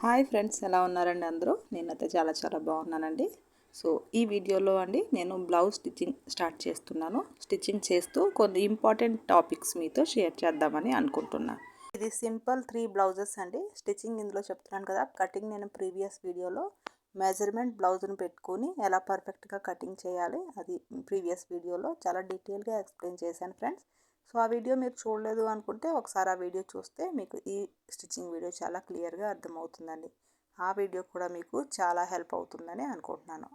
Hi friends ఎలా ఉన్నారండి అందరూ? నేనైతే చాలా చాలా బాగున్నానండి. సో ఈ వీడియోలో అండి నేను బ్లౌజ్ స్టిచ్చింగ్ స్టార్ట్ చేస్తున్నాను. స్టిచ్చింగ్ చేస్తూ కొన్ని ఇంపార్టెంట్ టాపిక్స్ మీతో షేర్ చేద్దామని అనుకుంటున్నాను ఇది సింపుల్ త్రీ బ్లౌజెస్ అండి. స్టిచ్చింగ్ ఇందులో చెప్తున్నాను కదా కటింగ్ నేను ప్రీవియస్ వీడియోలో మెజర్మెంట్ బ్లౌజ్ని పెట్టుకొని ఎలా పర్ఫెక్ట్గా కటింగ్ చేయాలి అది ప్రీవియస్ వీడియోలో చాలా డీటెయిల్గా ఎక్స్ప్లెయిన్ చేశాను ఫ్రెండ్స్. సో ఆ వీడియో మీరు చూడలేదు అనుకుంటే ఒకసారి ఆ వీడియో చూస్తే మీకు ఈ స్టిచ్చింగ్ వీడియో చాలా క్లియర్గా అర్థమవుతుందండి. ఆ వీడియో కూడా మీకు చాలా హెల్ప్ అవుతుందని అనుకుంటున్నాను.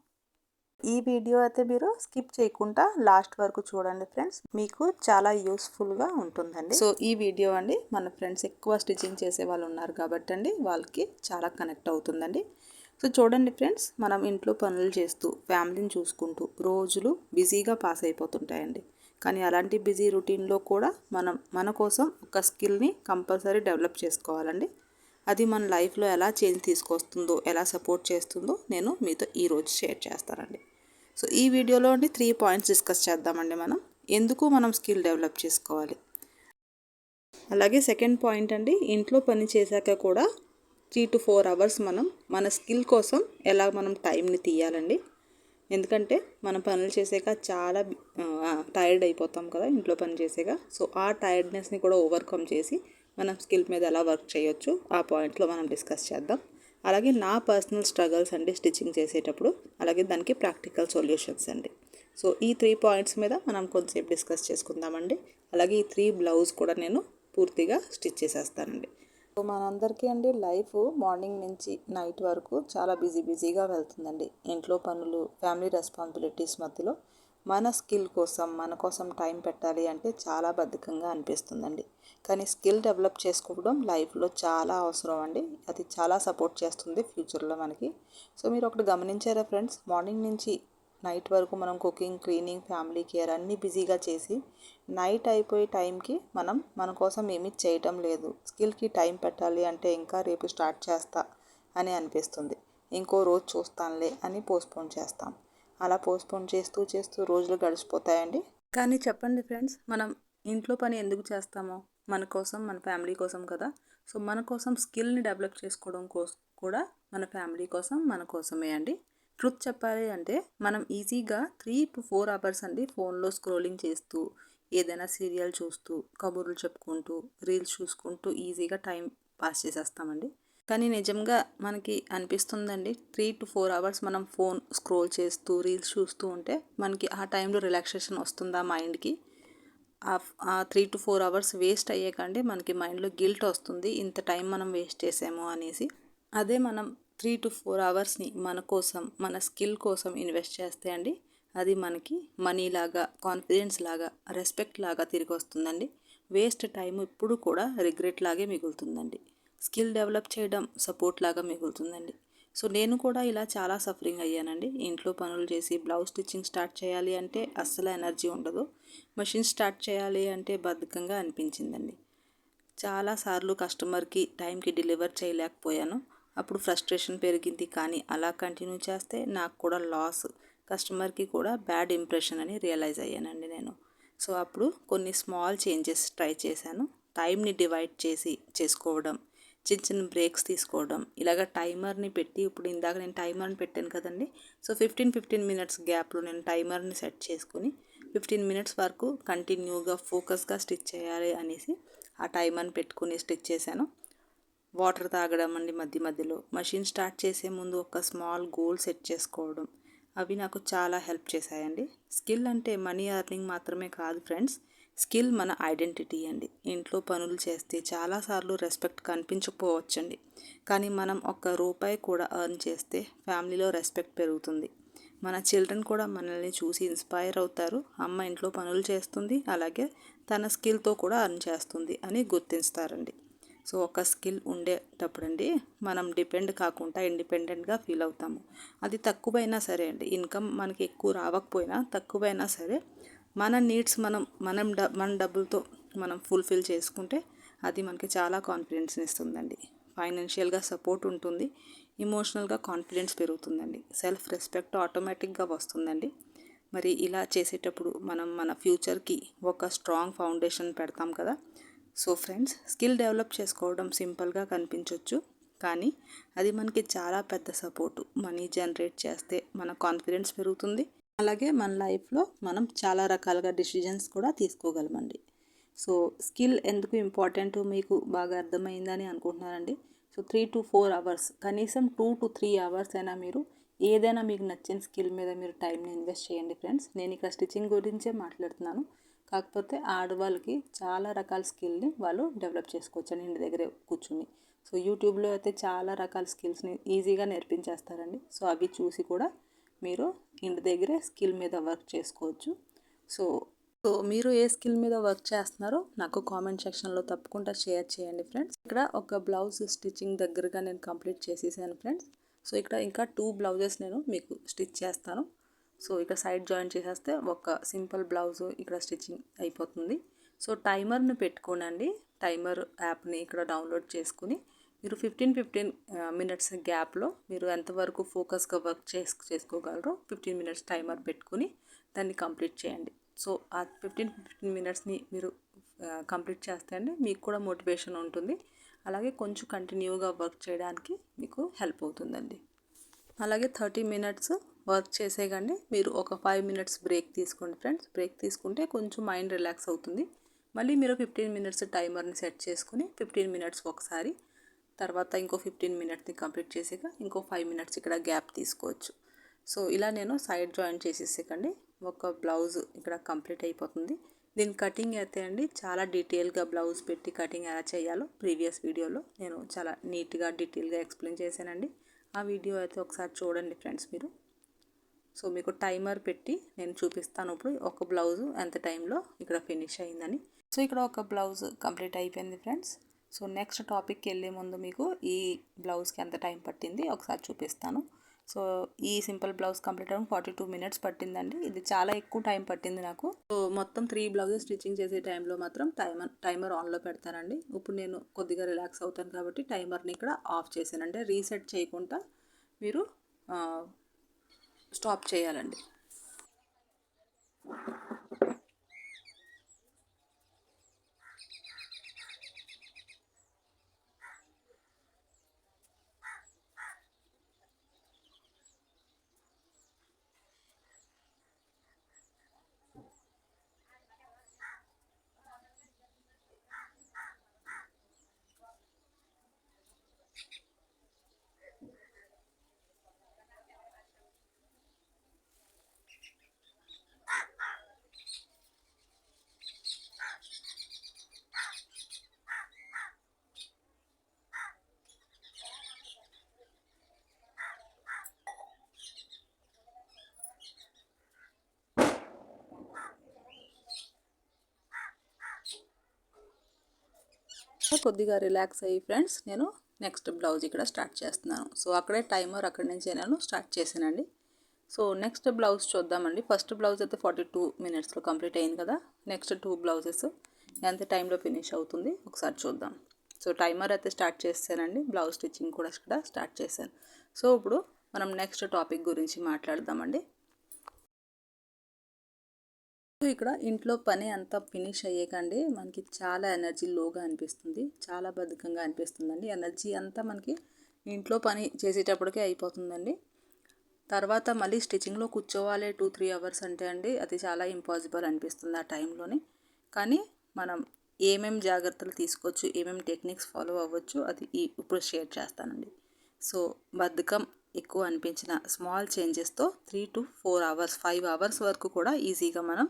ఈ వీడియో అయితే మీరు స్కిప్ చేయకుండా లాస్ట్ వరకు చూడండి ఫ్రెండ్స్. మీకు చాలా యూస్ఫుల్గా ఉంటుందండి. సో ఈ వీడియో అండి మన ఫ్రెండ్స్ ఎక్కువ స్టిచ్చింగ్ చేసే వాళ్ళు ఉన్నారు కాబట్టి అండి వాళ్ళకి చాలా కనెక్ట్ అవుతుందండి. సో చూడండి ఫ్రెండ్స్ మనం ఇంట్లో పనులు చేస్తూ ఫ్యామిలీని చూసుకుంటూ రోజులు బిజీగా పాస్ అయిపోతుంటాయండి. కానీ అలాంటి బిజీ రొటీన్లో కూడా మనం మన కోసం ఒక స్కిల్ని కంపల్సరీ డెవలప్ చేసుకోవాలండి. అది మన లైఫ్లో ఎలా చేంజ్ తీసుకొస్తుందో ఎలా సపోర్ట్ చేస్తుందో నేను మీతో ఈరోజు షేర్ చేస్తానండి. సో ఈ వీడియోలో అండి త్రీ పాయింట్స్ డిస్కస్ చేద్దామండి మనం. ఎందుకు మనం స్కిల్ డెవలప్ చేసుకోవాలి? అలాగే సెకండ్ పాయింట్ అండి ఇంట్లో పని చేశాక కూడా త్రీ టు ఫోర్ అవర్స్ మనం మన స్కిల్ కోసం ఎలా మనం టైంని తీయాలండి? ఎందుకంటే మనం పనులు చేసాక చాలా టైర్డ్ అయిపోతాం కదా ఇంట్లో పని చేసాక. సో ఆ టైర్డ్నెస్ని కూడా ఓవర్కమ్ చేసి మనం స్కిల్ మీద ఎలా వర్క్ చేయొచ్చు ఆ పాయింట్లో మనం డిస్కస్ చేద్దాం. అలాగే నా పర్సనల్ స్ట్రగల్స్ అండి స్టిచ్చింగ్ చేసేటప్పుడు. అలాగే దానికి ప్రాక్టికల్ సొల్యూషన్స్ అండి. సో ఈ త్రీ పాయింట్స్ మీద మనం కొంచెంసేపు డిస్కస్ చేసుకుందామండి. అలాగే ఈ త్రీ బ్లౌజ్ కూడా నేను పూర్తిగా స్టిచ్ చేసేస్తానండి. మనందరికీ అండి లైఫ్ మార్నింగ్ నుంచి నైట్ వరకు చాలా బిజీ బిజీగా వెళ్తుందండి. ఇంట్లో పనులు ఫ్యామిలీ రెస్పాన్సిబిలిటీస్ మధ్యలో మన స్కిల్ కోసం మన కోసం టైం పెట్టాలి అంటే చాలా బద్ధకంగా అనిపిస్తుందండి. కానీ స్కిల్ డెవలప్ చేసుకోవడం లైఫ్లో చాలా అవసరం అండి. అది చాలా సపోర్ట్ చేస్తుంది ఫ్యూచర్లో మనకి. సో మీరు ఒకటి గమనించారా ఫ్రెండ్స్? మార్నింగ్ నుంచి నైట్ వరకు మనం కుకింగ్ క్లీనింగ్ ఫ్యామిలీ కేర్ అన్నీ బిజీగా చేసి నైట్ అయిపోయే టైంకి మనం మన కోసం ఏమీ చేయటం లేదు. స్కిల్కి టైం పెట్టాలి అంటే ఇంకా రేపు స్టార్ట్ చేస్తా అని అనిపిస్తుంది. ఇంకో రోజు చూస్తానులే అని పోస్ట్పోన్ చేస్తాం. అలా పోస్ట్పోన్ చేస్తూ చేస్తూ రోజులు గడిచిపోతాయండి. కానీ చెప్పండి ఫ్రెండ్స్ మనం ఇంట్లో పని ఎందుకు చేస్తామో? మన కోసం మన ఫ్యామిలీ కోసం కదా. సో మన కోసం స్కిల్ని డెవలప్ చేసుకోవడం కోసం కూడా మన ఫ్యామిలీ కోసం మన కోసమే అండి. ట్రూత్ చెప్పాలి అంటే మనం ఈజీగా త్రీ టు ఫోర్ అవర్స్ అండి ఫోన్లో స్క్రోలింగ్ చేస్తూ ఏదైనా సీరియల్ చూస్తూ కబుర్లు చెప్పుకుంటూ రీల్స్ చూసుకుంటూ ఈజీగా టైం పాస్ చేసేస్తామండి. కానీ నిజంగా మనకి అనిపిస్తుందండి త్రీ టు ఫోర్ అవర్స్ మనం ఫోన్ స్క్రోల్ చేస్తూ రీల్స్ చూస్తూ ఉంటే మనకి ఆ టైంలో రిలాక్సేషన్ వస్తుందా మైండ్కి ఆ three to four hours waste అయ్యేకండి మనకి మైండ్లో గిల్ట్ వస్తుంది ఇంత టైం మనం వేస్ట్ చేసాము అనేసి. అదే మనం త్రీ టు ఫోర్ అవర్స్ని మన కోసం మన స్కిల్ కోసం ఇన్వెస్ట్ చేస్తే అండి అది మనకి మనీ లాగా కాన్ఫిడెన్స్ లాగా రెస్పెక్ట్ లాగా తిరిగి వస్తుందండి. వేస్ట్ టైం ఇప్పుడు కూడా రిగ్రెట్ లాగే మిగులుతుందండి. స్కిల్ డెవలప్ చేయడం సపోర్ట్ లాగా మిగులుతుందండి. సో నేను కూడా ఇలా చాలా సఫరింగ్ అయ్యానండి. ఇంట్లో పనులు చేసి బ్లౌజ్ స్టిచ్చింగ్ స్టార్ట్ చేయాలి అంటే అస్సలు ఎనర్జీ ఉండదు. మషిన్ స్టార్ట్ చేయాలి అంటే బద్ధకంగా అనిపించిందండి. చాలాసార్లు కస్టమర్కి టైంకి డెలివర్ చేయలేకపోయాను. అప్పుడు ఫ్రస్ట్రేషన్ పెరిగింది. కానీ అలా కంటిన్యూ చేస్తే నాకు కూడా లాస్. కస్టమర్కి కూడా బ్యాడ్ ఇంప్రెషన్ అని రియలైజ్ అయ్యానండి నేను. సో అప్పుడు కొన్ని స్మాల్ చేంజెస్ ట్రై చేశాను. టైంని డివైడ్ చేసి చేసుకోవడం చిన్న చిన్న బ్రేక్స్ తీసుకోవడం ఇలాగ టైమర్ని పెట్టి ఇప్పుడు ఇందాక నేను టైమర్ని పెట్టాను కదండి. సో ఫిఫ్టీన్ ఫిఫ్టీన్ మినిట్స్ గ్యాప్లో నేను టైమర్ని సెట్ చేసుకుని ఫిఫ్టీన్ మినిట్స్ వరకు కంటిన్యూగా ఫోకస్గా స్టిచ్ చేయాలి అనేసి ఆ టైమర్ని పెట్టుకుని స్టిచ్ చేశాను. వాటర్ తాగడం అండి మధ్య మధ్యలో. మషిన్ స్టార్ట్ చేసే ముందు ఒక స్మాల్ గోల్ సెట్ చేసుకోవడం. అవి నాకు చాలా హెల్ప్ చేశాయండి. స్కిల్ అంటే మనీ అర్నింగ్ మాత్రమే కాదు ఫ్రెండ్స్ స్కిల్ మన ఐడెంటిటీ అండి. ఇంట్లో పనులు చేస్తే చాలాసార్లు రెస్పెక్ట్ కనిపించకపోవచ్చండి. కానీ మనం ఒక్క రూపాయి కూడా ఎర్న్ చేస్తే ఫ్యామిలీలో రెస్పెక్ట్ పెరుగుతుంది. మన చిల్డ్రన్ కూడా మనల్ని చూసి ఇన్స్పైర్ అవుతారు. అమ్మ ఇంట్లో పనులు చేస్తుంది అలాగే తన స్కిల్తో కూడా అర్న్ చేస్తుంది అని గుర్తిస్తారండి. సో ఒక స్కిల్ ఉండేటప్పుడండి మనం డిపెండ్ కాకుండా ఇండిపెండెంట్గా ఫీల్ అవుతాము. అది తక్కువైనా సరే అండి. ఇన్కమ్ మనకి ఎక్కువ రావకపోయినా తక్కువైనా సరే మన నీడ్స్ మనం మనం డ మన డబ్బులతో మనం ఫుల్ఫిల్ చేసుకుంటే అది మనకి చాలా కాన్ఫిడెన్స్ని ఇస్తుందండి. ఫైనాన్షియల్గా సపోర్ట్ ఉంటుంది. ఇమోషనల్గా కాన్ఫిడెన్స్ పెరుగుతుందండి. సెల్ఫ్ రెస్పెక్ట్ ఆటోమేటిక్గా వస్తుందండి. మరి ఇలా చేసేటప్పుడు మనం మన ఫ్యూచర్కి ఒక స్ట్రాంగ్ ఫౌండేషన్ పెడతాం కదా సో ఫ్రెండ్స్ స్కిల్ డెవలప్ చేసుకోవడం సింపుల్గా కనిపించవచ్చు కానీ అది మనకి చాలా పెద్ద సపోర్టు. మనీ జనరేట్ చేస్తే మన కాన్ఫిడెన్స్ పెరుగుతుంది. అలాగే మన లైఫ్లో మనం చాలా రకాలుగా డిసిజన్స్ కూడా తీసుకోగలమండి. సో స్కిల్ ఎందుకు ఇంపార్టెంట్ మీకు బాగా అర్థమైందని అనుకుంటున్నానండి. So three to four hours కనీసం టూ టు త్రీ అవర్స్ అయినా మీరు ఏదైనా మీకు నచ్చిన స్కిల్ మీద మీరు టైంని ఇన్వెస్ట్ చేయండి ఫ్రెండ్స్. నేను ఇక్కడ స్టిచ్చింగ్ గురించే మాట్లాడుతున్నాను. కాకపోతే ఆడవాళ్ళకి చాలా రకాల స్కిల్ని వాళ్ళు డెవలప్ చేసుకోవచ్చు అండి ఇంటి దగ్గరే కూర్చుని. సో యూట్యూబ్లో అయితే చాలా రకాల స్కిల్స్ని ఈజీగా నేర్పించేస్తారండి. సో అవి చూసి కూడా మీరు ఇంటి దగ్గరే స్కిల్ మీద వర్క్ చేసుకోవచ్చు. సో సో మీరు ఏ స్కిల్ మీద వర్క్ చేస్తున్నారో నాకు కామెంట్ సెక్షన్లో తప్పకుండా షేర్ చేయండి ఫ్రెండ్స్. ఇక్కడ ఒక బ్లౌజ్ స్టిచ్చింగ్ దగ్గరగా నేను కంప్లీట్ చేసేసాను ఫ్రెండ్స్. సో ఇక్కడ ఇంకా టూ బ్లౌజెస్ నేను మీకు స్టిచ్ చేస్తాను. సో ఇక్కడ సైడ్ జాయిన్ చేసేస్తే ఒక సింపుల్ బ్లౌజ్ ఇక్కడ స్టిచ్చింగ్ అయిపోతుంది. సో టైమర్ని పెట్టుకోనండి. టైమర్ యాప్ని ఇక్కడ డౌన్లోడ్ చేసుకుని మీరు ఫిఫ్టీన్ ఫిఫ్టీన్ మినిట్స్ గ్యాప్లో మీరు ఎంతవరకు ఫోకస్గా వర్క్ చేసు చేసుకోగలరో ఫిఫ్టీన్ మినిట్స్ టైమర్ పెట్టుకుని దాన్ని కంప్లీట్ చేయండి. సో ఆ ఫిఫ్టీన్ ఫిఫ్టీన్ మినిట్స్ని మీరు కంప్లీట్ చేస్తే అండి మీకు కూడా మోటివేషన్ ఉంటుంది. అలాగే కొంచెం కంటిన్యూగా వర్క్ చేయడానికి మీకు హెల్ప్ అవుతుందండి. అలాగే థర్టీ మినిట్స్ వర్క్ చేసే కానీ మీరు ఒక ఫైవ్ మినిట్స్ బ్రేక్ తీసుకోండి ఫ్రెండ్స్. బ్రేక్ తీసుకుంటే కొంచెం మైండ్ రిలాక్స్ అవుతుంది. మళ్ళీ మీరు ఫిఫ్టీన్ మినిట్స్ టైమర్ని సెట్ చేసుకుని ఫిఫ్టీన్ మినిట్స్ ఒకసారి తర్వాత ఇంకో ఫిఫ్టీన్ మినిట్స్ని కంప్లీట్ చేసాక ఇంకో ఫైవ్ మినిట్స్ ఇక్కడ గ్యాప్ తీసుకోవచ్చు. సో ఇలా నేను సైడ్ జాయిన్ చేసేసేకండి ఒక బ్లౌజ్ ఇక్కడ కంప్లీట్ అయిపోతుంది. దీని కటింగ్ అయితే అండి చాలా డీటెయిల్గా బ్లౌజ్ పెట్టి కటింగ్ ఎలా చేయాలో ప్రీవియస్ వీడియోలో నేను చాలా నీట్గా డీటెయిల్గా ఎక్స్ప్లెయిన్ చేశానండి. ఆ వీడియో అయితే ఒకసారి చూడండి ఫ్రెండ్స్ మీరు. సో మీకు టైమర్ పెట్టి నేను చూపిస్తాను ఇప్పుడు ఒక బ్లౌజ్ ఎంత టైంలో ఇక్కడ ఫినిష్ అయిందని. సో ఇక్కడ ఒక బ్లౌజ్ కంప్లీట్ అయిపోయింది ఫ్రెండ్స్. సో నెక్స్ట్ టాపిక్కి వెళ్ళే ముందు మీకు ఈ బ్లౌజ్కి ఎంత టైం పట్టింది ఒకసారి చూపిస్తాను. సో ఈ సింపుల్ బ్లౌజ్ కంప్లీట్ అవ్వడం ఫార్టీ టూ మినిట్స్ పట్టిందండి. ఇది చాలా ఎక్కువ టైం పట్టింది నాకు. సో మొత్తం త్రీ బ్లౌజెస్ స్టిచ్చింగ్ చేసే టైంలో మాత్రం టైమర్ టైమర్ ఆన్లో పెడతానండి. ఇప్పుడు నేను కొద్దిగా రిలాక్స్ అవుతాను కాబట్టి టైమర్ని ఇక్కడ ఆఫ్ చేశాను. అంటే రీసెట్ చేయకుండా మీరు స్టాప్ చేయాలండి. కొద్దిగా రిలాక్స్ అయ్యి ఫ్రెండ్స్ నేను నెక్స్ట్ బ్లౌజ్ ఇక్కడ స్టార్ట్ చేస్తున్నాను. సో అక్కడే టైమర్ అక్కడి నుంచి నేను స్టార్ట్ చేశానండి. సో నెక్స్ట్ బ్లౌజ్ చూద్దామండి. ఫస్ట్ బ్లౌజ్ అయితే ఫార్టీ టూ మినిట్స్లో కంప్లీట్ అయింది కదా. నెక్స్ట్ టూ బ్లౌజెస్ ఎంత టైంలో ఫినిష్ అవుతుంది ఒకసారి చూద్దాం. సో టైమర్ అయితే స్టార్ట్ చేశానండి బ్లౌజ్ స్టిచ్చింగ్ కూడా ఇక్కడ స్టార్ట్ చేశాను. సో ఇప్పుడు మనం నెక్స్ట్ టాపిక్ గురించి మాట్లాడదామండి. ఇక్కడ ఇంట్లో పని అంతా ఫినిష్ అయ్యేకండి. మనకి చాలా ఎనర్జీ లోగా అనిపిస్తుంది. చాలా బద్ధకంగా అనిపిస్తుందండి. ఎనర్జీ అంతా మనకి ఇంట్లో పని చేసేటప్పటికే అయిపోతుందండి. తర్వాత మళ్ళీ స్టిచ్చింగ్లో కూర్చోవాలి టూ త్రీ అవర్స్ అంటే అండి అది చాలా ఇంపాసిబుల్ అనిపిస్తుంది ఆ టైంలోని. కానీ మనం ఏమేం జాగ్రత్తలు తీసుకోవచ్చు ఏమేం టెక్నిక్స్ ఫాలో అవ్వచ్చు అది ఇప్పుడు షేర్ చేస్తానండి. సో బద్ధకం ఎక్కువ అనిపించిన small చేంజెస్తో three to four hours five hours వరకు కూడా ఈజీగా మనం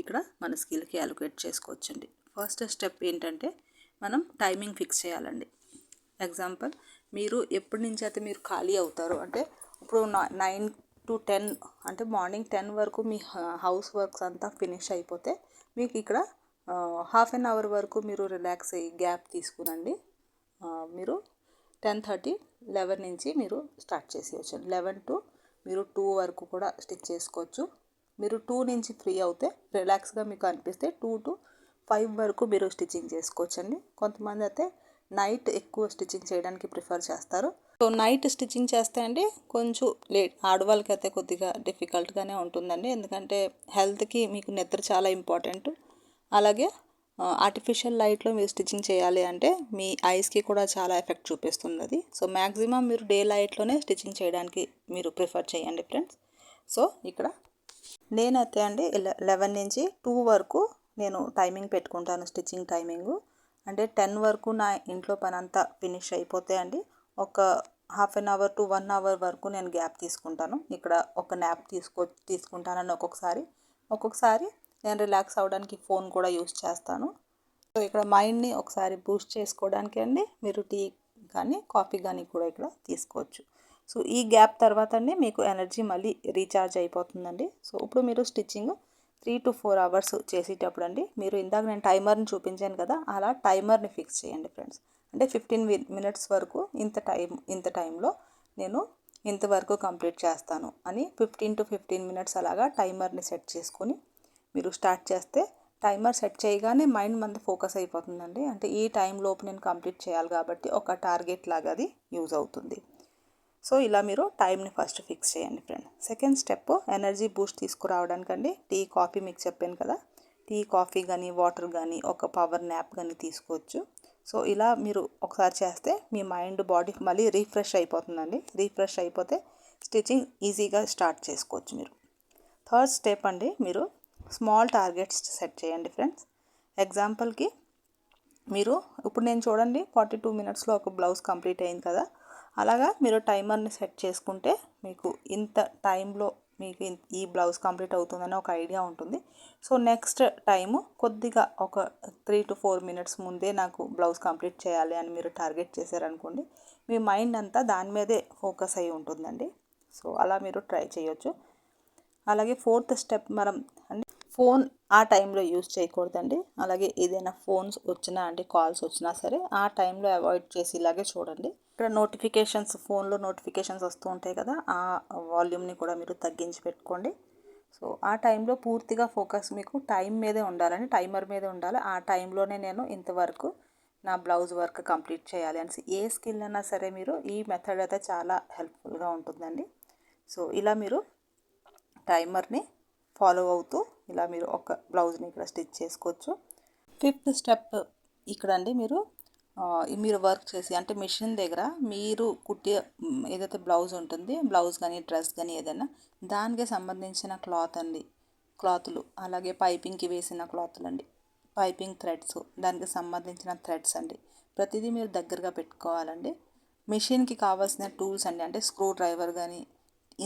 ఇక్కడ మన స్కిల్కి అలొకేట్ చేసుకోవచ్చండి. ఫస్ట్ స్టెప్ ఏంటంటే మనం టైమింగ్ ఫిక్స్ చేయాలండి. ఎగ్జాంపుల్ మీరు ఎప్పటి నుంచి అయితే మీరు ఖాళీ అవుతారో అంటే ఇప్పుడు నైన్ టు టెన్ అంటే మార్నింగ్ టెన్ వరకు మీ హౌస్ వర్క్స్ అంతా ఫినిష్ అయిపోతే మీకు ఇక్కడ హాఫ్ అన్ అవర్ వరకు మీరు రిలాక్స్ అయ్యి గ్యాప్ తీసుకునండి. మీరు టెన్ థర్టీ లెవెన్ నుంచి మీరు స్టార్ట్ చేసేయచ్చు లెవెన్ టు మీరు టూ వరకు కూడా స్టిచ్ చేసుకోవచ్చు. మీరు టూ నుంచి ఫ్రీ అవుతే రిలాక్స్గా మీకు అనిపిస్తే టూ టు ఫైవ్ వరకు మీరు స్టిచ్చింగ్ చేసుకోవచ్చండి. కొంతమంది అయితే నైట్ ఎక్కువ స్టిచ్చింగ్ చేయడానికి ప్రిఫర్ చేస్తారు. సో నైట్ స్టిచ్చింగ్ చేస్తే అండి కొంచెం లేట్ ఆడవాళ్ళకి అయితే కొద్దిగా డిఫికల్ట్గానే ఉంటుందండి. ఎందుకంటే హెల్త్కి మీకు నిద్ర చాలా ఇంపార్టెంట్ అలాగే ఆర్టిఫిషియల్ లైట్లో మీరు స్టిచ్చింగ్ చేయాలి అంటే మీ ఐస్కి కూడా చాలా ఎఫెక్ట్ చూపిస్తుంది అది సో మ్యాక్సిమం మీరు డే లైట్లోనే స్టిచ్చింగ్ చేయడానికి మీరు ప్రిఫర్ చేయండి ఫ్రెండ్స్ సో ఇక్కడ నేనైతే అండి లెవెన్ నుంచి టూ వరకు నేను టైమింగ్ పెట్టుకుంటాను స్టిచ్చింగ్ టైమింగ్. అంటే టెన్ వరకు నా ఇంట్లో పని అంతా ఫినిష్ అయిపోతే అండి ఒక half an hour to one hour వరకు నేను గ్యాప్ తీసుకుంటాను. ఇక్కడ ఒక న్యాప్ తీసుకో తీసుకుంటానని ఒక్కొక్కసారి. ఒక్కొక్కసారి నేను రిలాక్స్ అవ్వడానికి ఫోన్ కూడా యూస్ చేస్తాను. సో ఇక్కడ మైండ్ని ఒకసారి బూస్ట్ చేసుకోవడానికి అండి మీరు టీ కానీ కాఫీ కానీ కూడా ఇక్కడ తీసుకోవచ్చు. సో ఈ గ్యాప్ తర్వాత మీకు ఎనర్జీ మళ్ళీ రీఛార్జ్ అయిపోతుందండి. సో ఇప్పుడు మీరు stitching three to four hours చేసేటప్పుడు అండి మీరు ఇందాక నేను టైమర్ని చూపించాను కదా అలా టైమర్ని ఫిక్స్ చేయండి ఫ్రెండ్స్. అంటే ఫిఫ్టీన్ మినిట్స్ వరకు ఇంత టైం ఇంత టైంలో నేను ఇంతవరకు కంప్లీట్ చేస్తాను అని ఫిఫ్టీన్ టు ఫిఫ్టీన్ మినిట్స్ అలాగా టైమర్ని సెట్ చేసుకొని మీరు స్టార్ట్ చేస్తే టైమర్ సెట్ చేయగానే మైండ్ మంది ఫోకస్ అయిపోతుందండి. అంటే ఈ టైం లోపు నేను కంప్లీట్ చేయాలి కాబట్టి ఒక టార్గెట్ లాగా అది యూజ్ అవుతుంది. సో ఇలా మీరు టైంని ఫస్ట్ ఫిక్స్ చేయండి friend. Second step energy boost తీసుకురావడానికండి. Tea coffee మీకు చెప్పాను కదా. టీ కాఫీ కానీ వాటర్ కానీ ఒక పవర్ న్యాప్ కానీ తీసుకోవచ్చు. సో ఇలా మీరు ఒకసారి చేస్తే మీ మైండ్ బాడీ మళ్ళీ రీఫ్రెష్ అయిపోతుందండి. రీఫ్రెష్ అయిపోతే స్టిచ్చింగ్ ఈజీగా స్టార్ట్ చేసుకోవచ్చు మీరు. థర్డ్ స్టెప్ అండి మీరు స్మాల్ టార్గెట్స్ సెట్ చేయండి ఫ్రెండ్స్. ఎగ్జాంపుల్కి మీరు ఇప్పుడు నేను చూడండి ఫార్టీ టూ మినిట్స్లో ఒక బ్లౌజ్ కంప్లీట్ అయింది కదా. అలాగా మీరు టైమర్ని సెట్ చేసుకుంటే మీకు ఇంత టైంలో మీకు ఈ బ్లౌజ్ కంప్లీట్ అవుతుందని ఒక ఐడియా ఉంటుంది. సో నెక్స్ట్ టైము కొద్దిగా ఒక త్రీ టు ఫోర్ మినిట్స్ ముందే నాకు బ్లౌజ్ కంప్లీట్ చేయాలి అని మీరు టార్గెట్ చేశారనుకోండి మీ మైండ్ అంతా దాని మీదే ఫోకస్ అయి ఉంటుందండి. సో అలా మీరు ట్రై చేయొచ్చు. అలాగే ఫోర్త్ స్టెప్ మనం అంటే ఫోన్ ఆ టైంలో యూజ్ చేయకూడదండి. అలాగే ఏదైనా ఫోన్స్ వచ్చినా అంటే కాల్స్ వచ్చినా సరే ఆ టైంలో అవాయిడ్ చేసి ఇలాగే చూడండి. ఇక్కడ నోటిఫికేషన్స్ ఫోన్లో నోటిఫికేషన్స్ వస్తూ ఉంటాయి కదా ఆ వాల్యూమ్ని కూడా మీరు తగ్గించి పెట్టుకోండి. సో ఆ టైంలో పూర్తిగా ఫోకస్ మీకు టైం మీదే ఉండాలని టైమర్ మీదే ఉండాలి. ఆ టైంలోనే నేను ఇంతవరకు నా బ్లౌజ్ వర్క్ కంప్లీట్ చేయాలి అనేసి ఏ స్కిల్ అయినా సరే మీరు ఈ మెథడ్ అయితే చాలా హెల్ప్ఫుల్గా ఉంటుందండి. సో ఇలా మీరు టైమర్ని ఫాలో అవుతూ ఇలా మీరు ఒక బ్లౌజ్ని ఇక్కడ స్టిచ్ చేసుకోవచ్చు. ఫిఫ్త్ స్టెప్ ఇక్కడ అండి మీరు మీరు వర్క్ చేసి అంటే మిషన్ దగ్గర మీరు కుట్టే ఏదైతే బ్లౌజ్ ఉంటుంది బ్లౌజ్ కానీ డ్రెస్ కానీ ఏదైనా దానికి సంబంధించిన క్లాత్ అండి. క్లాతులు అలాగే పైపింగ్కి వేసిన క్లాతులు అండి. పైపింగ్ థ్రెడ్స్ దానికి సంబంధించిన థ్రెడ్స్ అండి. ప్రతిదీ మీరు దగ్గరగా పెట్టుకోవాలండి. మిషన్కి కావాల్సిన టూల్స్ అండి. అంటే స్క్రూ డ్రైవర్ కానీ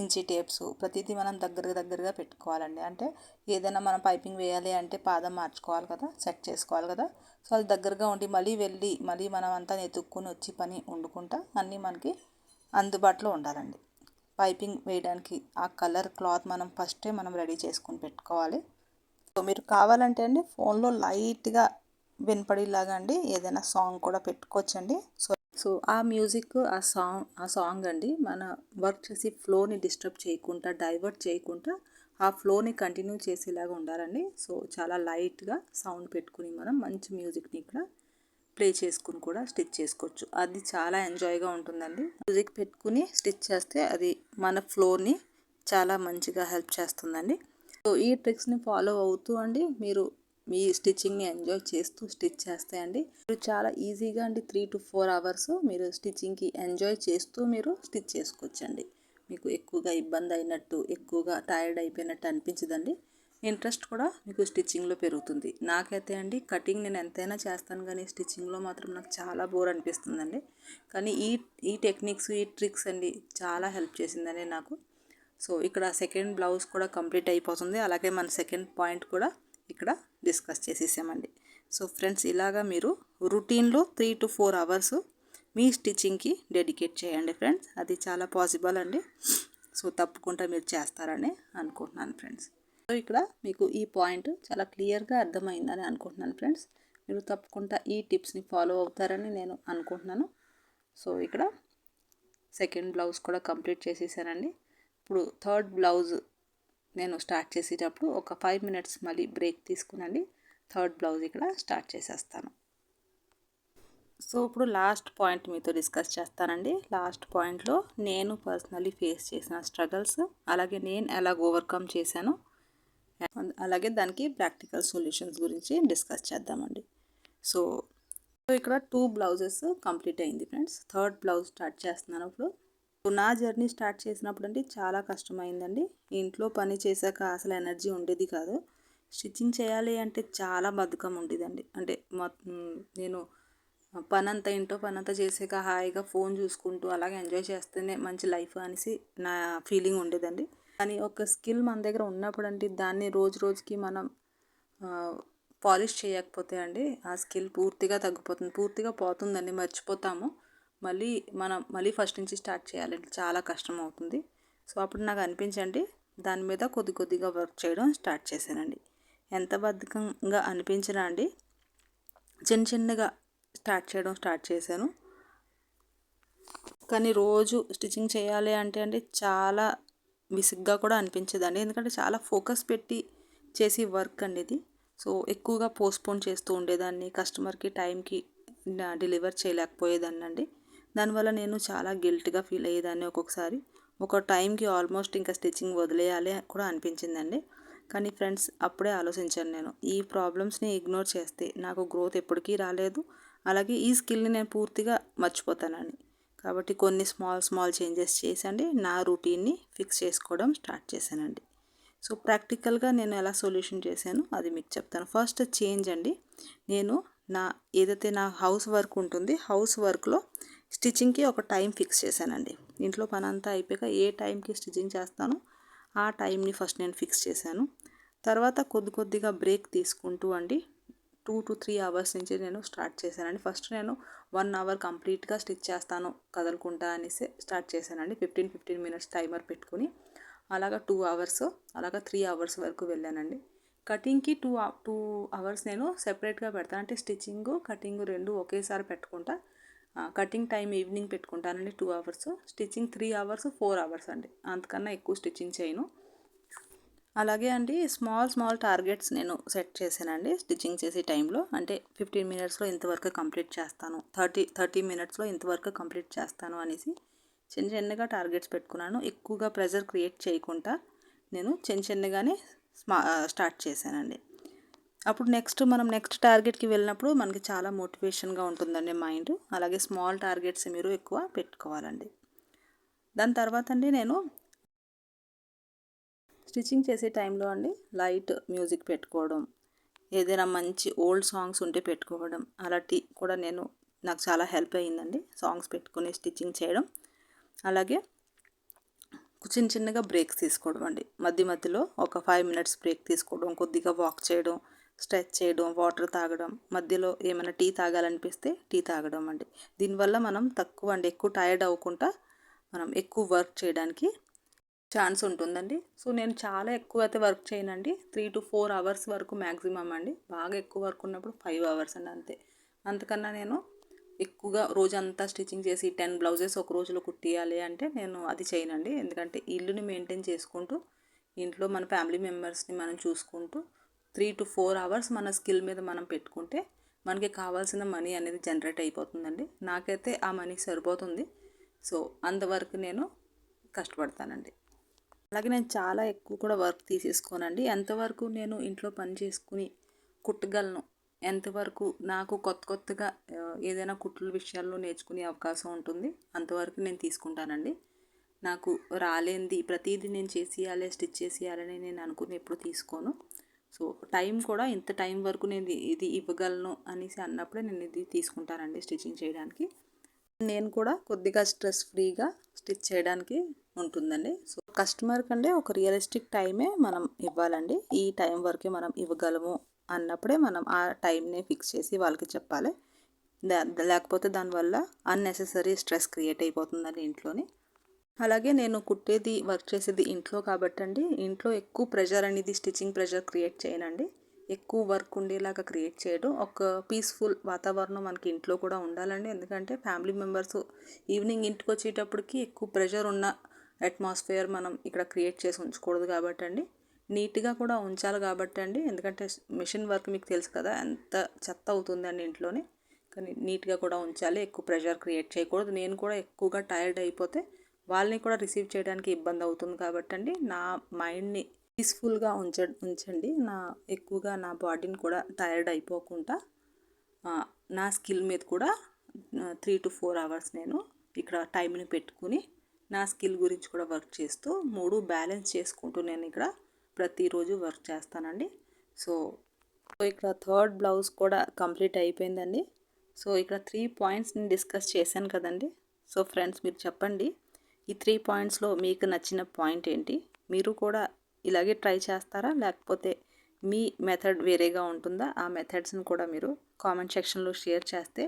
ఇంచి టేప్స్ ప్రతిదీ మనం దగ్గర దగ్గరగా పెట్టుకోవాలండి. అంటే ఏదైనా మనం పైపింగ్ వేయాలి అంటే పాదం మార్చుకోవాలి కదా సెట్ చేసుకోవాలి కదా. సో అది దగ్గరగా ఉండి మళ్ళీ వెళ్ళి మళ్ళీ మనం అంతా ఎతుక్కుని వచ్చి పని వండుకుంటా అన్నీ మనకి అందుబాటులో ఉండాలండి. పైపింగ్ వేయడానికి ఆ కలర్ క్లాత్ మనం ఫస్టే మనం రెడీ చేసుకొని పెట్టుకోవాలి. సో మీరు కావాలంటే అండి ఫోన్లో లైట్గా వినపడేలాగా అండి ఏదైనా సాంగ్ కూడా పెట్టుకోవచ్చండి. సో సో ఆ మ్యూజిక్ ఆ సాంగ్ ఆ సాంగ్ అండి మన వర్క్ చేసి ఫ్లోని డిస్టర్బ్ చేయకుండా డైవర్ట్ చేయకుండా ఆ ఫ్లోని కంటిన్యూ చేసేలాగా ఉండాలండి. సో చాలా లైట్గా సౌండ్ పెట్టుకుని మనం మంచి మ్యూజిక్ని ఇక్కడ ప్లే చేసుకుని కూడా స్టిచ్ చేసుకోవచ్చు. అది చాలా ఎంజాయ్గా ఉంటుందండి. మ్యూజిక్ పెట్టుకుని స్టిచ్ చేస్తే అది మన ఫ్లోని చాలా మంచిగా హెల్ప్ చేస్తుందండి. సో ఈ ట్రిక్స్ని ఫాలో అవుతూ అండి. మీరు మీ స్టిచ్చింగ్ని ఎంజాయ్ చేస్తూ స్టిచ్ చేస్తాయండి. మీరు చాలా ఈజీగా అండి త్రీ టు ఫోర్ అవర్స్ మీరు స్టిచ్చింగ్కి ఎంజాయ్ చేస్తూ మీరు స్టిచ్ చేసుకోవచ్చండి. మీకు ఎక్కువగా ఇబ్బంది అయినట్టు ఎక్కువగా టైర్డ్ అయిపోయినట్టు అనిపించదండి. ఇంట్రెస్ట్ కూడా మీకు స్టిచ్చింగ్లో పెరుగుతుంది. నాకైతే అండి కటింగ్ నేను ఎంతైనా చేస్తాను కానీ స్టిచ్చింగ్లో మాత్రం నాకు చాలా బోర్ అనిపిస్తుందండి. కానీ ఈ ఈ టెక్నిక్స్ ఈ ట్రిక్స్ అండి చాలా హెల్ప్ చేసిందండి నాకు. సో ఇక్కడ సెకండ్ బ్లౌజ్ కూడా కంప్లీట్ అయిపోతుంది. అలాగే మన సెకండ్ పాయింట్ కూడా ఇక్కడ డిస్కస్ చేసేసామండి. సో ఫ్రెండ్స్ ఇలాగా మీరు రొటీన్లో త్రీ టు ఫోర్ అవర్స్ మీ స్టిచ్చింగ్కి డెడికేట్ చేయండి ఫ్రెండ్స్. అది చాలా పాసిబుల్ అండి. సో తప్పకుండా మీరు చేస్తారని అనుకుంటున్నాను ఫ్రెండ్స్. సో ఇక్కడ మీకు ఈ పాయింట్ చాలా క్లియర్గా అర్థమైందని అనుకుంటున్నాను ఫ్రెండ్స్. మీరు తప్పకుండా ఈ టిప్స్ని ఫాలో అవుతారని నేను అనుకుంటున్నాను. సో ఇక్కడ సెకండ్ బ్లౌజ్ కూడా కంప్లీట్ చేసేసానండి. ఇప్పుడు థర్డ్ బ్లౌజ్ నేను స్టార్ట్ చేసేటప్పుడు ఒక ఫైవ్ మినిట్స్ మళ్ళీ బ్రేక్ తీసుకునండి. థర్డ్ బ్లౌజ్ ఇక్కడ స్టార్ట్ చేసేస్తాను. సో ఇప్పుడు లాస్ట్ పాయింట్ మీతో డిస్కస్ చేస్తానండి. లాస్ట్ పాయింట్లో నేను పర్సనలీ ఫేస్ చేసిన స్ట్రగల్స్ అలాగే నేను ఎలా ఓవర్కమ్ చేశాను అలాగే దానికి ప్రాక్టికల్ సొల్యూషన్స్ గురించి డిస్కస్ చేద్దామండి. సో సో ఇక్కడ టూ బ్లౌజెస్ కంప్లీట్ అయింది ఫ్రెండ్స్. థర్డ్ బ్లౌజ్ స్టార్ట్ చేస్తున్నాను ఇప్పుడు. నా జర్నీ స్టార్ట్ చేసినప్పుడు అండి చాలా కష్టమైందండి. ఇంట్లో పని చేశాక అసలు ఎనర్జీ ఉండేది కాదు. స్టిచ్చింగ్ చేయాలి అంటే చాలా బద్ధకం ఉండేదండి. అంటే నేను పనంతా ఇంట్లో పనంతా చేసాక హాయిగా ఫోన్ చూసుకుంటూ అలాగే ఎంజాయ్ చేస్తేనే మంచి లైఫ్ అనేసి నా ఫీలింగ్ ఉండేదండి. కానీ ఒక స్కిల్ మన దగ్గర ఉన్నప్పుడు అంటే దాన్ని రోజు రోజుకి మనం పాలిష్ చేయకపోతే అండి ఆ స్కిల్ పూర్తిగా తగ్గిపోతుంది. పూర్తిగా పోతుందండి. మర్చిపోతాము. మళ్ళీ మనం మళ్ళీ ఫస్ట్ నుంచి స్టార్ట్ చేయాలంటే చాలా కష్టం అవుతుంది. సో అప్పుడు నాకు అనిపించండి దాని మీద కొద్ది కొద్దిగా వర్క్ చేయడం స్టార్ట్ చేశానండి. ఎంత బద్ధకంగా అనిపించినా అండి చిన్న చిన్నగా స్టార్ట్ చేయడం స్టార్ట్ చేశాను. కానీ రోజు స్టిచ్చింగ్ చేయాలి అంటే అండి చాలా విసుగ్గా కూడా అనిపించదండి. ఎందుకంటే చాలా ఫోకస్ పెట్టి చేసి వర్క్ అండి ఇది సో ఎక్కువగా పోస్ట్పోన్ చేస్తూ ఉండేదాన్ని కస్టమర్కి టైంకి డెలివర్ చేయలేకపోయేదాన్ని అండి దానివల్ల నేను చాలా గిల్ట్గా ఫీల్ అయ్యేదాన్ని ఒక్కొక్కసారి. ఒక టైంకి ఆల్మోస్ట్ ఇంకా స్టిచ్చింగ్ వదిలేయాలి కూడా అనిపించిందండి. కానీ ఫ్రెండ్స్ అప్పుడే ఆలోచించాను నేను. ఈ ప్రాబ్లమ్స్ని ఇగ్నోర్ చేస్తే నాకు గ్రోత్ ఎప్పటికీ రాలేదు. అలాగే ఈ స్కిల్ని నేను పూర్తిగా మర్చిపోతానని. కాబట్టి కొన్ని స్మాల్ స్మాల్ చేంజెస్ చేసండి నా రూటీన్ని ఫిక్స్ చేసుకోవడం స్టార్ట్ చేశానండి. సో ప్రాక్టికల్గా నేను ఎలా సొల్యూషన్ చేశాను అది మీకు చెప్తాను. ఫస్ట్ చేంజ్ అండి. నేను నా ఏదైతే నా హౌస్ వర్క్ ఉంటుంది హౌస్ వర్క్లో స్టిచ్చింగ్కి ఒక టైం ఫిక్స్ చేశానండి. ఇంట్లో పని అంతా అయిపోయాక ఏ టైంకి స్టిచ్చింగ్ చేస్తానో ఆ టైంని ఫస్ట్ నేను ఫిక్స్ చేశాను. తర్వాత కొద్ది కొద్దిగా బ్రేక్ తీసుకుంటూ అండి టూ టు త్రీ అవర్స్ నుంచి నేను స్టార్ట్ చేశానండి. ఫస్ట్ నేను వన్ అవర్ కంప్లీట్గా స్టిచ్ చేస్తాను కదలకుండా అనేసి స్టార్ట్ చేశానండి. ఫిఫ్టీన్ ఫిఫ్టీన్ మినిట్స్ టైమర్ పెట్టుకుని అలాగా టూ అవర్స్ అలాగా త్రీ అవర్స్ వరకు వెళ్ళానండి. కటింగ్కి టూ టూ అవర్స్ నేను సెపరేట్గా పెడతాను. అంటే స్టిచ్చింగ్ కటింగ్ రెండు ఒకేసారి పెట్టుకుంటా కటింగ్ టైం ఈవినింగ్ పెట్టుకుంటానండి two hours. Stitching three hours four hours అండి. అంతకన్నా ఎక్కువ స్టిచ్చింగ్ చేయను. అలాగే అండి స్మాల్ స్మాల్ టార్గెట్స్ నేను సెట్ చేశానండి స్టిచ్చింగ్ చేసే టైంలో. అంటే ఫిఫ్టీన్ మినిట్స్లో ఇంతవరకు కంప్లీట్ చేస్తాను. థర్టీ థర్టీ మినిట్స్లో ఇంతవరకు కంప్లీట్ చేస్తాను అనేసి చిన్న చిన్నగా టార్గెట్స్ పెట్టుకున్నాను. ఎక్కువగా ప్రెజర్ క్రియేట్ చేయకుండా నేను చిన్న చిన్నగానే స్మా స్టార్ట్ చేశానండి. అప్పుడు నెక్స్ట్ మనం నెక్స్ట్ టార్గెట్కి వెళ్ళినప్పుడు మనకి చాలా మోటివేషన్గా ఉంటుందండి మైండ్. అలాగే స్మాల్ టార్గెట్స్ మీరు ఎక్కువ పెట్టుకోవాలండి. దాని తర్వాత అండి నేను స్టిచ్చింగ్ చేసే టైంలో అండి లైట్ మ్యూజిక్ పెట్టుకోవడం ఏదైనా మంచి ఓల్డ్ సాంగ్స్ ఉంటే పెట్టుకోవడం అలాంటి కూడా నేను నాకు చాలా హెల్ప్ అయ్యిందండి సాంగ్స్ పెట్టుకుని స్టిచ్చింగ్ చేయడం. అలాగే చిన్న చిన్నగా బ్రేక్స్ తీసుకోవడం అండి. మధ్య మధ్యలో ఒక ఫైవ్ మినిట్స్ బ్రేక్ తీసుకోవడం కొద్దిగా వాక్ చేయడం స్ట్రెచ్ చేయడం వాటర్ తాగడం మధ్యలో ఏమైనా టీ తాగాలనిపిస్తే టీ తాగడం అండి. దీనివల్ల మనం తక్కువ అండి ఎక్కువ టైర్డ్ అవ్వకుండా మనం ఎక్కువ వర్క్ చేయడానికి ఛాన్స్ ఉంటుందండి. సో నేను చాలా ఎక్కువ అయితే వర్క్ చేయనండి. త్రీ టు ఫోర్ అవర్స్ వరకు మ్యాక్సిమం అండి. బాగా ఎక్కువ వర్క్ ఉన్నప్పుడు ఫైవ్ అవర్స్ అండి అంతే. అంతకన్నా నేను ఎక్కువగా రోజంతా స్టిచ్చింగ్ చేసి టెన్ బ్లౌజెస్ ఒక రోజులో కుట్టియాలి అంటే నేను అది చేయనండి. ఎందుకంటే ఇల్లుని మెయింటైన్ చేసుకుంటూ ఇంట్లో మన ఫ్యామిలీ మెంబర్స్ని మనం చూసుకుంటూ త్రీ టు ఫోర్ అవర్స్ మన స్కిల్ మీద మనం పెట్టుకుంటే మనకి కావాల్సిన మనీ అనేది జనరేట్ అయిపోతుందండి. నాకైతే ఆ మనీ సరిపోతుంది. సో అంతవరకు నేను కష్టపడతానండి. అలాగే నేను చాలా ఎక్కువ కూడా వర్క్ తీసేసుకోనండి. ఎంతవరకు నేను ఇంట్లో పని చేసుకుని కుట్టగలను ఎంతవరకు నాకు కొత్త కొత్తగా ఏదైనా కుట్ల విషయాల్లో నేర్చుకునే అవకాశం ఉంటుంది అంతవరకు నేను తీసుకుంటానండి. నాకు రాలేంది ప్రతిదీ నేను చేసేయాలి స్టిచ్ చేసేయాలని నేను అనుకుని ఎప్పుడు తీసుకోను. సో టైం కూడా ఇంత టైం వరకు నేను ఇది ఇవ్వగలను అనేసి అన్నప్పుడే నేను ఇది తీసుకుంటానండి స్టిచ్చింగ్ చేయడానికి. నేను కూడా కొద్దిగా స్ట్రెస్ ఫ్రీగా స్టిచ్ చేయడానికి ఉంటుందండి. సో కస్టమర్ కంటే ఒక రియలిస్టిక్ టైమే మనం ఇవ్వాలండి. ఈ టైం వరకే మనం ఇవ్వగలము అన్నప్పుడే మనం ఆ టైంని ఫిక్స్ చేసి వాళ్ళకి చెప్పాలి. లేకపోతే దానివల్ల అన్నెసెసరీ స్ట్రెస్ క్రియేట్ అయిపోతుందండి ఇంట్లోని. అలాగే నేను కుట్టేది వర్క్ చేసేది ఇంట్లో కాబట్టి అండి ఇంట్లో ఎక్కువ ప్రెషర్ అనేది స్టిచ్చింగ్ ప్రెషర్ క్రియేట్ చేయనండి. ఎక్కువ వర్క్ ఉండేలాగా క్రియేట్ చేయడం ఒక పీస్ఫుల్ వాతావరణం మనకి ఇంట్లో కూడా ఉండాలండి. ఎందుకంటే ఫ్యామిలీ మెంబర్స్ ఈవినింగ్ ఇంటికి వచ్చేటప్పటికి ఎక్కువ ప్రెషర్ ఉన్న అట్మాస్ఫియర్ మనం ఇక్కడ క్రియేట్ చేసి ఉంచకూడదు కాబట్టి అండి నీట్గా కూడా ఉంచాలి కాబట్టి అండి ఎందుకంటే మిషన్ వర్క్ మీకు తెలుసు కదా ఎంత చెత్త అవుతుందండి ఇంట్లోనే. కానీ నీట్గా కూడా ఉంచాలి ఎక్కువ ప్రెషర్ క్రియేట్ చేయకూడదు. నేను కూడా ఎక్కువగా టైర్డ్ అయిపోతే వాళ్ళని కూడా రిసీవ్ చేయడానికి ఇబ్బంది అవుతుంది కాబట్టి అండి నా మైండ్ని పీస్ఫుల్గా ఉంచ ఉంచండి. నా ఎక్కువగా నా బాడీని కూడా టైర్డ్ అయిపోకుండా నా స్కిల్ మీద కూడా త్రీ టు ఫోర్ అవర్స్ నేను ఇక్కడ టైంని పెట్టుకుని నా స్కిల్ గురించి కూడా వర్క్ చేస్తూ మూడు బ్యాలెన్స్ చేసుకుంటూ నేను ఇక్కడ ప్రతిరోజు వర్క్ చేస్తానండి. సో సో ఇక్కడ థర్డ్ బ్లౌజ్ కూడా కంప్లీట్ అయిపోయిందండి. సో ఇక్కడ త్రీ పాయింట్స్ నేను డిస్కస్ చేశాను కదండి. సో ఫ్రెండ్స్ మీరు చెప్పండి ఈ త్రీ పాయింట్స్లో మీకు నచ్చిన పాయింట్ ఏంటి? మీరు కూడా ఇలాగే ట్రై చేస్తారా? లేకపోతే మీ మెథడ్ వేరేగా ఉంటుందా? ఆ మెథడ్స్ని కూడా మీరు కామెంట్ సెక్షన్లో షేర్ చేస్తే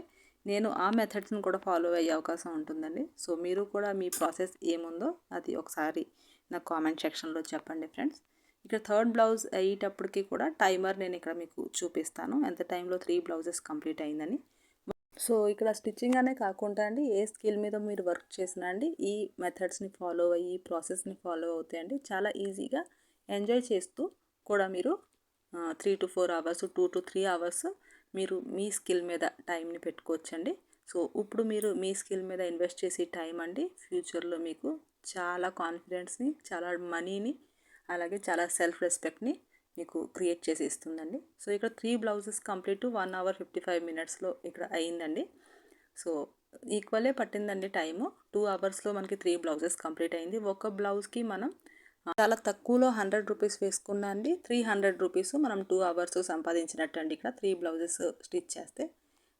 నేను ఆ మెథడ్స్ని కూడా ఫాలో అయ్యే అవకాశం ఉంటుందండి. సో మీరు కూడా మీ ప్రాసెస్ ఏముందో అది ఒకసారి నా కామెంట్ సెక్షన్లో చెప్పండి ఫ్రెండ్స్. ఇక్కడ థర్డ్ బ్లౌజ్ అయ్యేటప్పటికి కూడా టైమర్ నేను ఇక్కడ మీకు చూపిస్తాను. ఎంత టైంలో త్రీ బ్లౌజెస్ కంప్లీట్ అయిందని. సో ఇక్కడ స్టిచ్చింగ్ అనే కాకుండా అండి ఏ స్కిల్ మీద మీరు వర్క్ చేసినా అండి ఈ మెథడ్స్ని ఫాలో అయ్యి ఈ ప్రాసెస్ని ఫాలో అవుతాయండి చాలా ఈజీగా ఎంజాయ్ చేస్తూ కూడా మీరు three to four hours two to three hours మీరు మీ స్కిల్ మీద టైంని పెట్టుకోవచ్చండి. సో ఇప్పుడు మీరు మీ స్కిల్ మీద ఇన్వెస్ట్ చేసే టైం అండి ఫ్యూచర్లో మీకు చాలా కాన్ఫిడెన్స్ని చాలా మనీని అలాగే చాలా సెల్ఫ్ రెస్పెక్ట్ని మీకు క్రియేట్ చేసి ఇస్తుందండి సో ఇక్కడ three blouses complete one hour fifty five మినిట్స్లో ఇక్కడ అయిందండి. సో ఈక్వలే పట్టిందండి టైము టూ అవర్స్లో మనకి త్రీ బ్లౌజెస్ కంప్లీట్ అయింది. ఒక బ్లౌజ్కి మనం చాలా తక్కువలో హండ్రెడ్ రూపీస్ వేసుకున్నా అండి. త్రీ హండ్రెడ్ రూపీస్ మనం టూ అవర్స్ సంపాదించినట్టు అండి ఇక్కడ త్రీ బ్లౌజెస్ స్టిచ్ చేస్తే.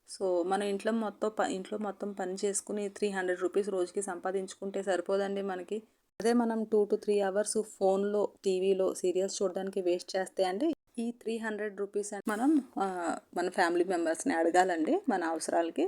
సో మన ఇంట్లో మొత్తం ప ఇంట్లో మొత్తం పని చేసుకుని త్రీ హండ్రెడ్ రూపీస్ రోజుకి సంపాదించుకుంటే సరిపోదండి మనకి. అదే మనం టూ టు త్రీ అవర్స్ ఫోన్లో టీవీలో సీరియల్స్ చూడడానికి వేస్ట్ చేస్తే అండి ఈ త్రీ హండ్రెడ్ రూపీస్ మనం మన ఫ్యామిలీ మెంబర్స్ని అడగాలండి మన అవసరాలకి.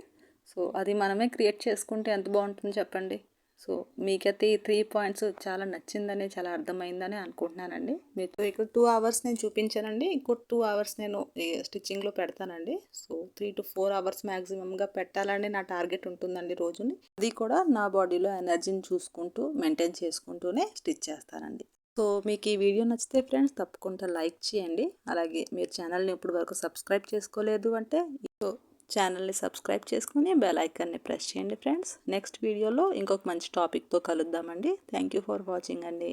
సో అది మనమే క్రియేట్ చేసుకుంటే ఎంత బాగుంటుంది చెప్పండి. సో మీకైతే ఈ త్రీ పాయింట్స్ చాలా నచ్చిందని చాలా అర్థమైందని అనుకుంటున్నానండి. మీకు ఇక్కడ టూ అవర్స్ నేను చూపించానండి. ఇంకో టూ అవర్స్ నేను స్టిచ్చింగ్లో పెడతానండి. So three to four hours మ్యాక్సిమంగా పెట్టాలని నా టార్గెట్ ఉంటుందండి రోజుని. అది కూడా నా బాడీలో ఎనర్జీని చూసుకుంటూ మెయింటైన్ చేసుకుంటూనే స్టిచ్ చేస్తానండి. సో మీకు ఈ వీడియో నచ్చితే ఫ్రెండ్స్ తప్పకుండా లైక్ చేయండి. అలాగే మీరు ఛానల్ని ఇప్పటి వరకు సబ్స్క్రైబ్ చేసుకోలేదు అంటే ఛానల్ని సబ్స్క్రైబ్ చేసుకుని బెల్ ఐకాన్ని ప్రెస్ చేయండి ఫ్రెండ్స్. నెక్స్ట్ వీడియోలో ఇంకొక మంచి టాపిక్తో కలుద్దామండి. థ్యాంక్ యూ ఫర్ వాచింగ్ అండి.